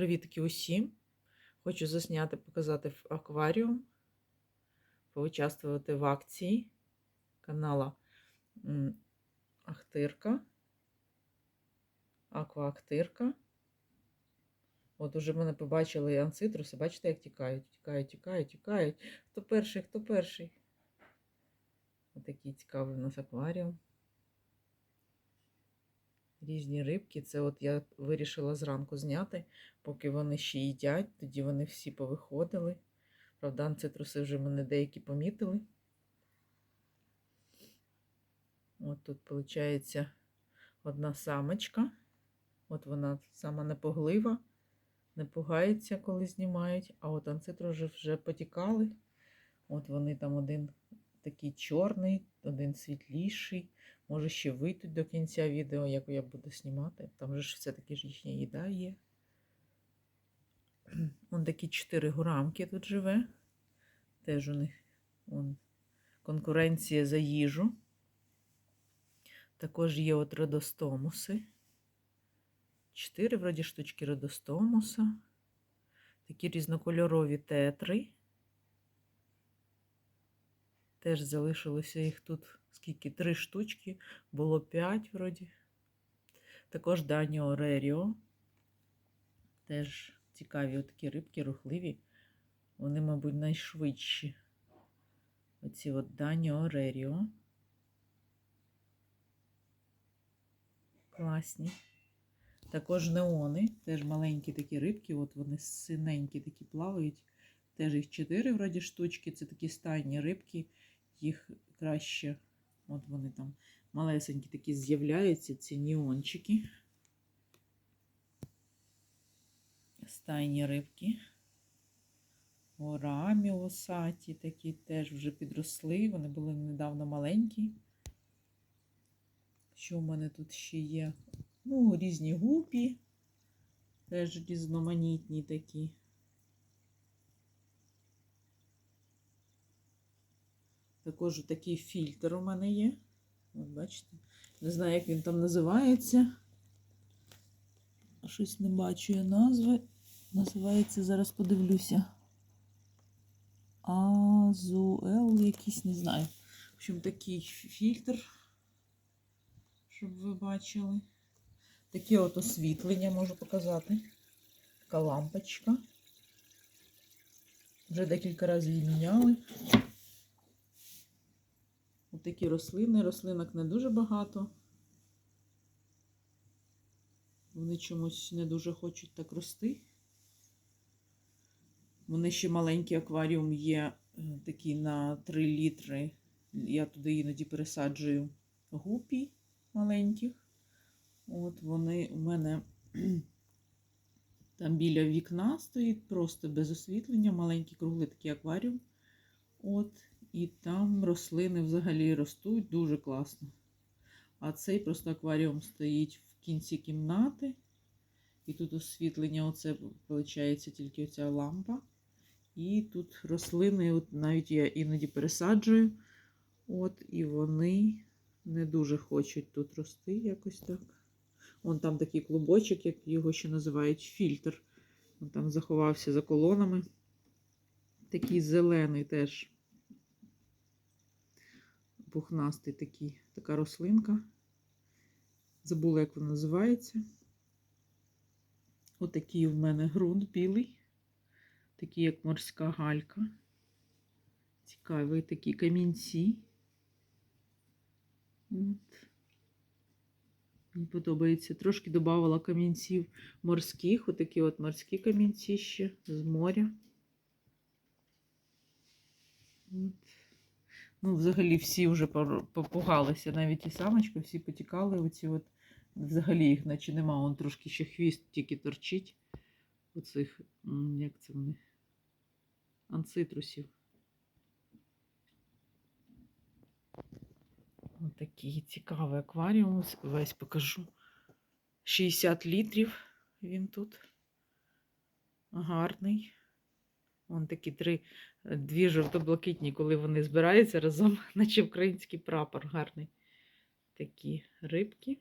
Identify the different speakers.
Speaker 1: Привітки усім! Хочу засняти, показати акваріум, поучаствувати в акції канала Ахтирка. Акваахтирка. От уже мене побачили анцитруси. Бачите, як тікають, тікають, тікають, тікають. Хто перший, хто перший? Отакий цікавий у нас акваріум. Різні рибки. Це от я вирішила зранку зняти, поки вони ще їдять. Тоді вони всі повиходили. Правда, анцитруси вже мене деякі помітили. От тут, виходить, одна самочка. От вона сама непоглива, не пугається, коли знімають. А от анцитруси вже потікали. От вони там один такий чорний, один світліший. Може, ще вийдуть до кінця відео, як я буду знімати. Там же ж все-таки ж їхня їда є. Вон такі чотири гурамки тут живе. Теж у них вон, конкуренція за їжу. Також є от родостомуси. Чотири, вроді, штучки родостомуса. Такі різнокольорові тетри. Теж залишилося їх тут скільки? Три штучки, було п'ять вроді. Також Даніо Реріо. Теж цікаві такі рибки, рухливі. Вони, мабуть, найшвидші. Оці от Даніо Реріо. Класні. Також неони, теж маленькі такі рибки, от вони синенькі такі плавають. Теж їх чотири вроді штучки. Це такі стайні рибки, їх краще, от вони там малесенькі такі з'являються, ці неончики. Стайні рибки. Орамі осаті такі теж вже підросли. Вони були недавно маленькі. Що в мене тут ще є? Ну, різні гупі, теж різноманітні такі. Також такий фільтр у мене є. От бачите. Не знаю, як він там називається. Щось не бачу я назви. Називається, зараз подивлюся. Азуел якийсь, не знаю. В общем, такий фільтр, щоб ви бачили. Таке от освітлення можу показати. Така лампочка. Вже декілька разів міняли. Такі рослини. Рослинок не дуже багато. Вони чомусь не дуже хочуть так рости. Вони ще маленький акваріум є такий на 3 літри. Я туди іноді пересаджую гупі маленьких. От вони у мене там біля вікна стоїть, просто без освітлення, маленький круглий такий акваріум. От, і там рослини взагалі ростуть дуже класно. А цей просто акваріум стоїть в кінці кімнати. І тут освітлення, оце, виходить, тільки оця лампа. І тут рослини, от навіть я іноді пересаджую. От, і вони не дуже хочуть тут рости якось так. Вон там такий клубочок, як його ще називають фільтр. Вон там заховався за колонами. Такий зелений теж пухнастий такий, така рослинка. Забула, як вона називається. Отакий в мене ґрунт білий, такий, як морська галька. Цікаві такі камінці. От. Мені подобається. Трошки додавала камінців морських, отакі от морські камінці ще з моря. От. Ну, взагалі всі вже попугалися, навіть і самочка, всі потікали. Оці от, взагалі їх наче нема, он трошки ще хвіст тільки торчить. Оцих, як це вони? Анцитрусів. Ось такий цікавий акваріум. Весь покажу. 60 літрів він тут. Гарний. Вон такі три, дві жовто-блакитні, коли вони збираються разом, наче український прапор гарний. Такі рибки.